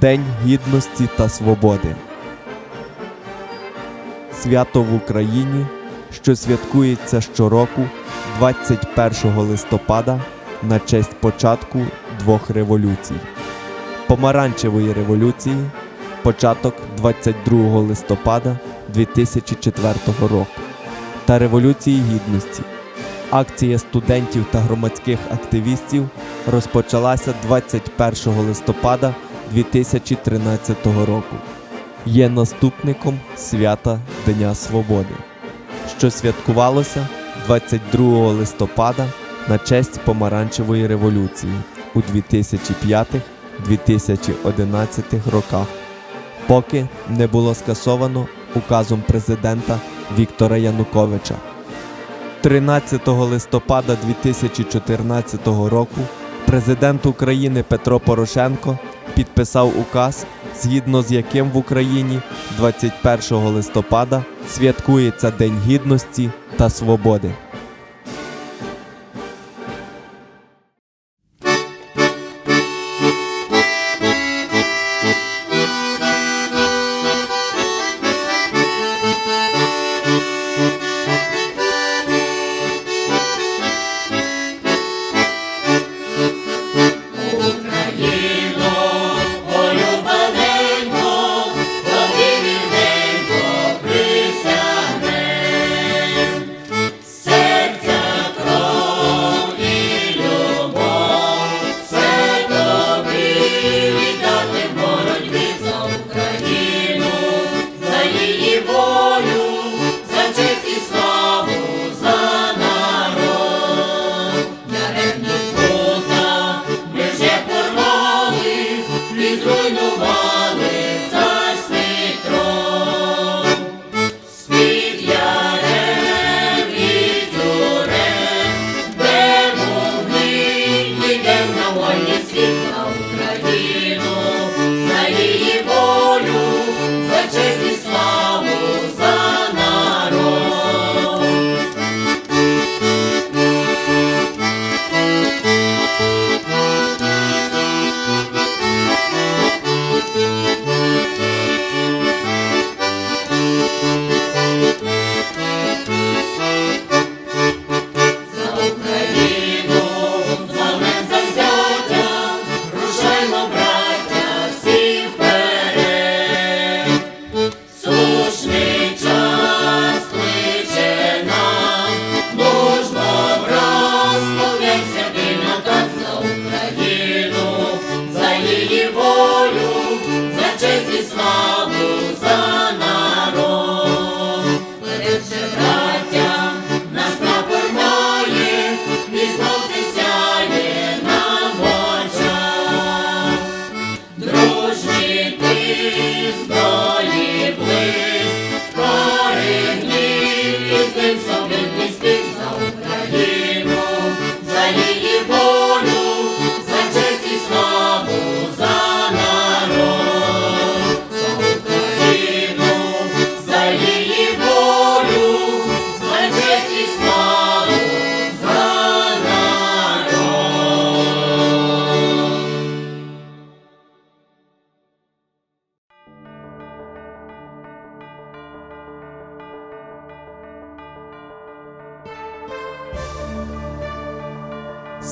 День Гідності та Свободи. Свято в Україні, що святкується щороку 21 листопада на честь початку двох революцій. Помаранчевої революції, початок 22 листопада 2004 року та Революції Гідності. Акція студентів та громадських активістів розпочалася 21 листопада 2013 року. Є наступником свята Дня Свободи, що святкувалося 22 листопада на честь Помаранчевої революції у 2005-2011 роках, поки не було скасовано указом президента Віктора Януковича. 13 листопада 2014 року президент України Петро Порошенко підписав указ, згідно з яким в Україні 21 листопада святкується День Гідності та Свободи.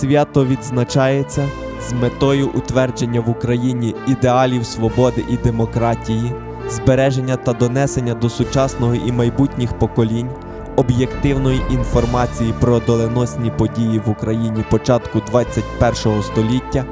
Свято відзначається з метою утвердження в Україні ідеалів свободи і демократії, збереження та донесення до сучасного і майбутніх поколінь об'єктивної інформації про доленосні події в Україні початку 21 століття,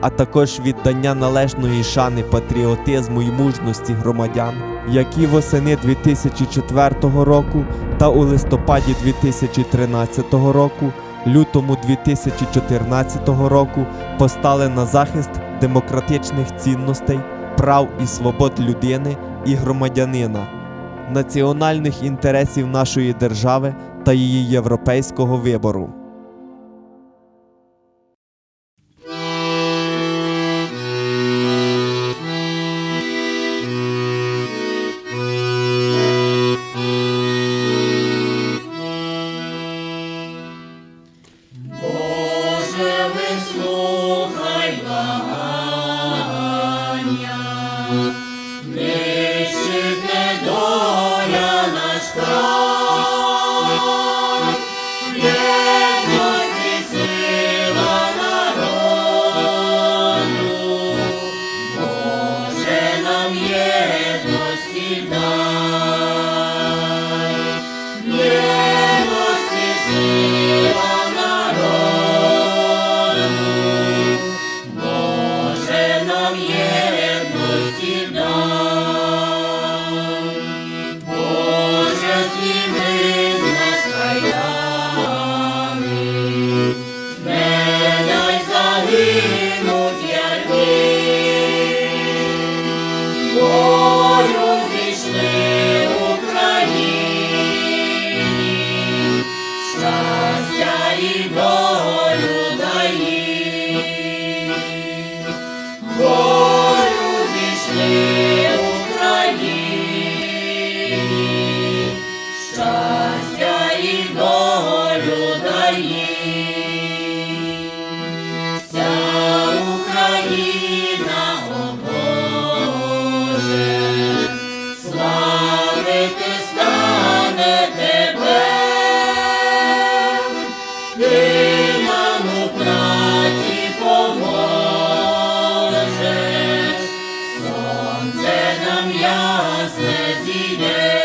а також віддання належної шани патріотизму і мужності громадян, які восени 2004 року та у листопаді 2013 року лютому 2014 року постали на захист демократичних цінностей, прав і свобод людини і громадянина, національних інтересів нашої держави та її європейського вибору. єдності Боже нам єдності дай. Son sönüm yaz mezine